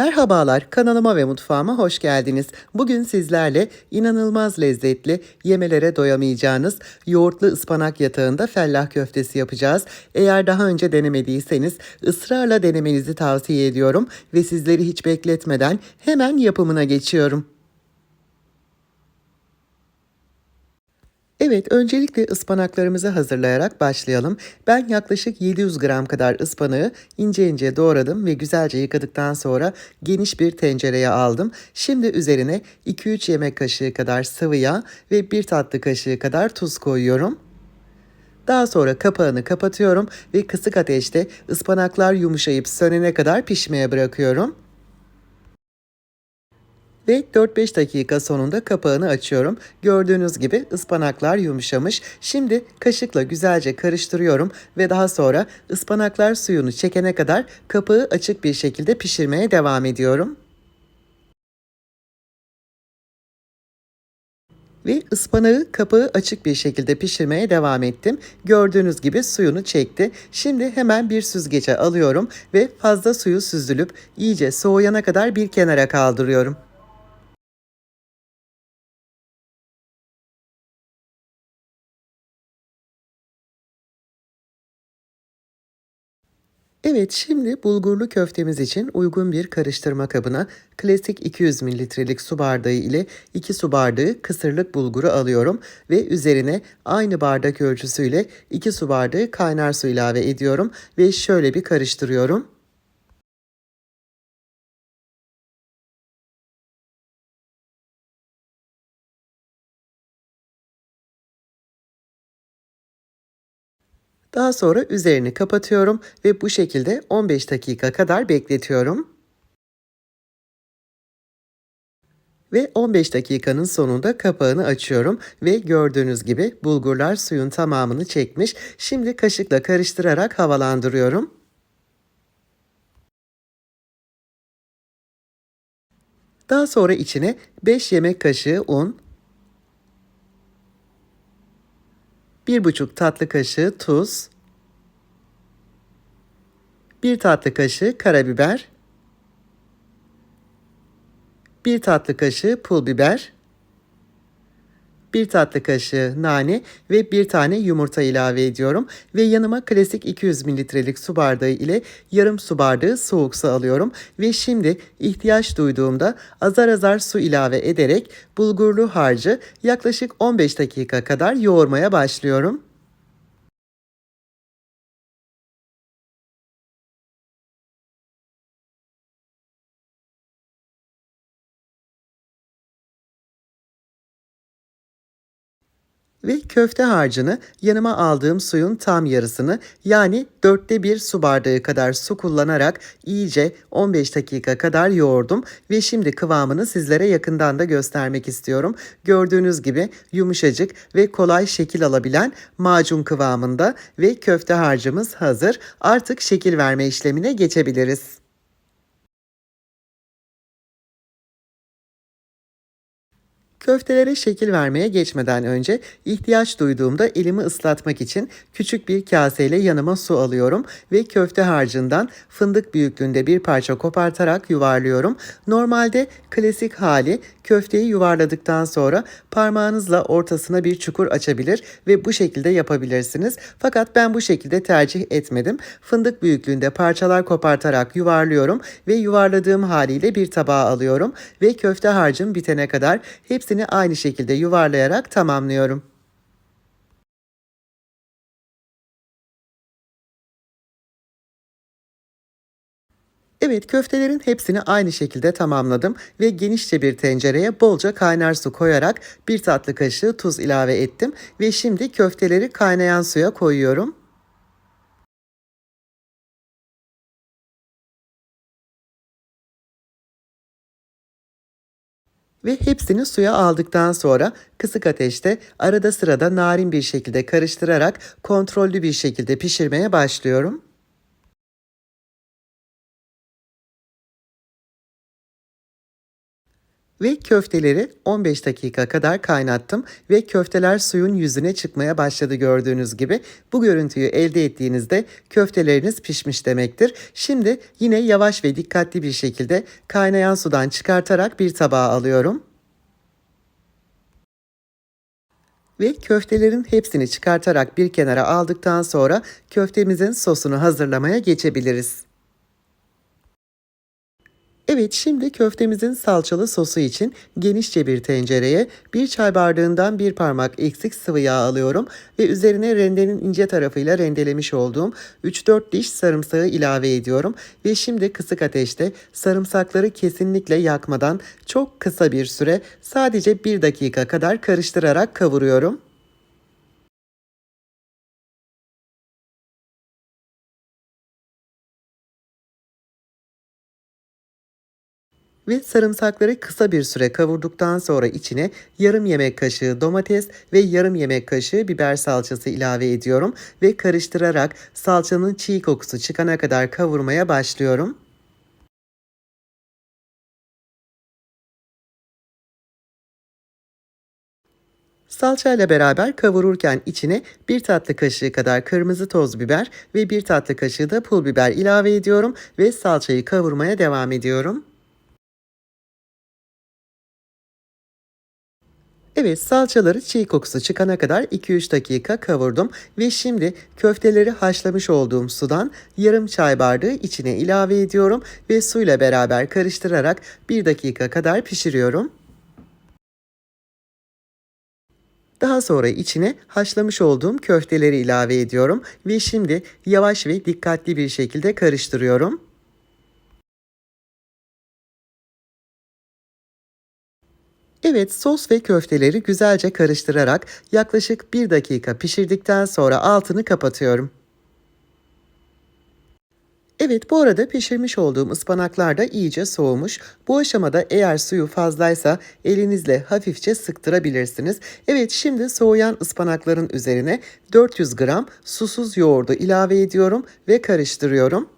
Merhabalar, kanalıma ve mutfağıma hoş geldiniz. Bugün sizlerle inanılmaz lezzetli, yemelere doyamayacağınız yoğurtlu ıspanak yatağında fellah köftesi yapacağız. Eğer daha önce denemediyseniz ısrarla denemenizi tavsiye ediyorum ve sizleri hiç bekletmeden hemen yapımına geçiyorum. Evet, öncelikle ıspanaklarımızı hazırlayarak başlayalım. Ben yaklaşık 700 gram kadar ıspanağı ince ince doğradım ve güzelce yıkadıktan sonra geniş bir tencereye aldım. Şimdi üzerine 2-3 yemek kaşığı kadar sıvı yağ ve 1 tatlı kaşığı kadar tuz koyuyorum. Daha sonra kapağını kapatıyorum ve kısık ateşte ıspanaklar yumuşayıp sönene kadar pişmeye bırakıyorum. Ve 4-5 dakika sonunda kapağını açıyorum. Gördüğünüz gibi ıspanaklar yumuşamış. Şimdi kaşıkla güzelce karıştırıyorum ve daha sonra ıspanaklar suyunu çekene kadar kapağı açık bir şekilde pişirmeye devam ediyorum. Ve ıspanağı kapağı açık bir şekilde pişirmeye devam ettim. Gördüğünüz gibi suyunu çekti. Şimdi hemen bir süzgece alıyorum ve fazla suyu süzülüp iyice soğuyana kadar bir kenara kaldırıyorum. Evet şimdi bulgurlu köftemiz için uygun bir karıştırma kabına klasik 200 mililitrelik su bardağı ile 2 su bardağı kısırlık bulguru alıyorum ve üzerine aynı bardak ölçüsüyle 2 su bardağı kaynar su ilave ediyorum ve şöyle bir karıştırıyorum. Daha sonra üzerini kapatıyorum ve bu şekilde 15 dakika kadar bekletiyorum. Ve 15 dakikanın sonunda kapağını açıyorum ve gördüğünüz gibi bulgurlar suyun tamamını çekmiş. Şimdi kaşıkla karıştırarak havalandırıyorum. Daha sonra içine 5 yemek kaşığı un, 1,5 tatlı kaşığı tuz, 1 tatlı kaşığı karabiber, 1 tatlı kaşığı pul biber, 1 tatlı kaşığı nane ve 1 tane yumurta ilave ediyorum. Ve yanıma klasik 200 mililitrelik su bardağı ile yarım su bardağı soğuk su alıyorum. Ve şimdi ihtiyaç duyduğumda azar azar su ilave ederek bulgurlu harcı yaklaşık 15 dakika kadar yoğurmaya başlıyorum. Ve köfte harcını yanıma aldığım suyun tam yarısını yani dörtte bir su bardağı kadar su kullanarak iyice 15 dakika kadar yoğurdum. Ve şimdi kıvamını sizlere yakından da göstermek istiyorum. Gördüğünüz gibi yumuşacık ve kolay şekil alabilen macun kıvamında ve köfte harcımız hazır. Artık şekil verme işlemine geçebiliriz. Köftelere şekil vermeye geçmeden önce ihtiyaç duyduğumda elimi ıslatmak için küçük bir kaseyle yanıma su alıyorum ve köfte harcından fındık büyüklüğünde bir parça kopartarak yuvarlıyorum. Normalde klasik hali köfteyi yuvarladıktan sonra parmağınızla ortasına bir çukur açabilir ve bu şekilde yapabilirsiniz. Fakat ben bu şekilde tercih etmedim. Fındık büyüklüğünde parçalar kopartarak yuvarlıyorum ve yuvarladığım haliyle bir tabağa alıyorum ve köfte harcım bitene kadar hepsi hepsini aynı şekilde yuvarlayarak tamamlıyorum. Evet köftelerin hepsini aynı şekilde tamamladım ve genişçe bir tencereye bolca kaynar su koyarak bir tatlı kaşığı tuz ilave ettim ve şimdi köfteleri kaynayan suya koyuyorum. Ve hepsini suya aldıktan sonra kısık ateşte arada sırada narin bir şekilde karıştırarak kontrollü bir şekilde pişirmeye başlıyorum. Ve köfteleri 15 dakika kadar kaynattım ve köfteler suyun yüzüne çıkmaya başladı gördüğünüz gibi. Bu görüntüyü elde ettiğinizde köfteleriniz pişmiş demektir. Şimdi yine yavaş ve dikkatli bir şekilde kaynayan sudan çıkartarak bir tabağa alıyorum. Ve köftelerin hepsini çıkartarak bir kenara aldıktan sonra köftemizin sosunu hazırlamaya geçebiliriz. Evet şimdi köftemizin salçalı sosu için genişçe bir tencereye bir çay bardağından bir parmak eksik sıvı yağ alıyorum ve üzerine rendenin ince tarafıyla rendelemiş olduğum 3-4 diş sarımsağı ilave ediyorum ve şimdi kısık ateşte sarımsakları kesinlikle yakmadan çok kısa bir süre sadece 1 dakika kadar karıştırarak kavuruyorum. Ve sarımsakları kısa bir süre kavurduktan sonra içine yarım yemek kaşığı domates ve yarım yemek kaşığı biber salçası ilave ediyorum ve karıştırarak salçanın çiğ kokusu çıkana kadar kavurmaya başlıyorum. Salça ile beraber kavururken içine bir tatlı kaşığı kadar kırmızı toz biber ve bir tatlı kaşığı da pul biber ilave ediyorum ve salçayı kavurmaya devam ediyorum. Evet salçaları çiğ kokusu çıkana kadar 2-3 dakika kavurdum ve şimdi köfteleri haşlamış olduğum sudan yarım çay bardağı içine ilave ediyorum ve suyla beraber karıştırarak 1 dakika kadar pişiriyorum. Daha sonra içine haşlamış olduğum köfteleri ilave ediyorum ve şimdi yavaş ve dikkatli bir şekilde karıştırıyorum. Evet sos ve köfteleri güzelce karıştırarak yaklaşık 1 dakika pişirdikten sonra altını kapatıyorum. Evet bu arada pişirmiş olduğum ıspanaklar da iyice soğumuş. Bu aşamada eğer suyu fazlaysa elinizle hafifçe sıktırabilirsiniz. Evet şimdi soğuyan ıspanakların üzerine 400 gram susuz yoğurdu ilave ediyorum ve karıştırıyorum.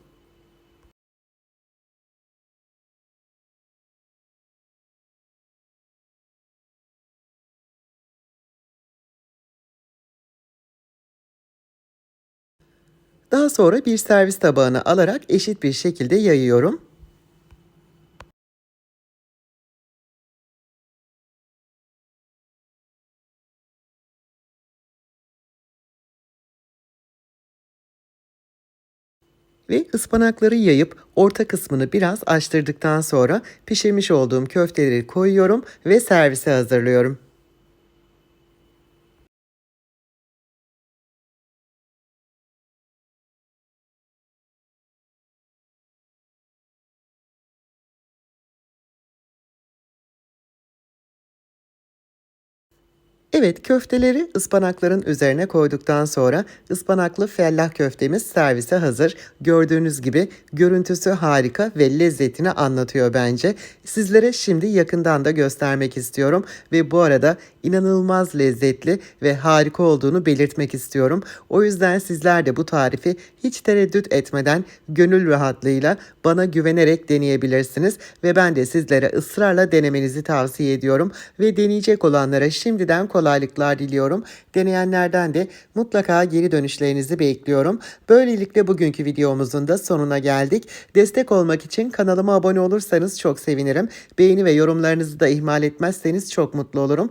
Daha sonra bir servis tabağına alarak eşit bir şekilde yayıyorum. Ve ıspanakları yayıp orta kısmını biraz açtırdıktan sonra pişirmiş olduğum köfteleri koyuyorum ve servise hazırlıyorum. Evet köfteleri ıspanakların üzerine koyduktan sonra ıspanaklı fellah köftemiz servise hazır. Gördüğünüz gibi görüntüsü harika ve lezzetini anlatıyor bence. Sizlere şimdi yakından da göstermek istiyorum ve bu arada inanılmaz lezzetli ve harika olduğunu belirtmek istiyorum. O yüzden sizler de bu tarifi hiç tereddüt etmeden gönül rahatlığıyla bana güvenerek deneyebilirsiniz ve ben de sizlere ısrarla denemenizi tavsiye ediyorum ve deneyecek olanlara şimdiden kolay kolaylıklar diliyorum. Deneyenlerden de mutlaka geri dönüşlerinizi bekliyorum. Böylelikle bugünkü videomuzun da sonuna geldik. Destek olmak için kanalıma abone olursanız çok sevinirim. Beğeni ve yorumlarınızı da ihmal etmezseniz çok mutlu olurum.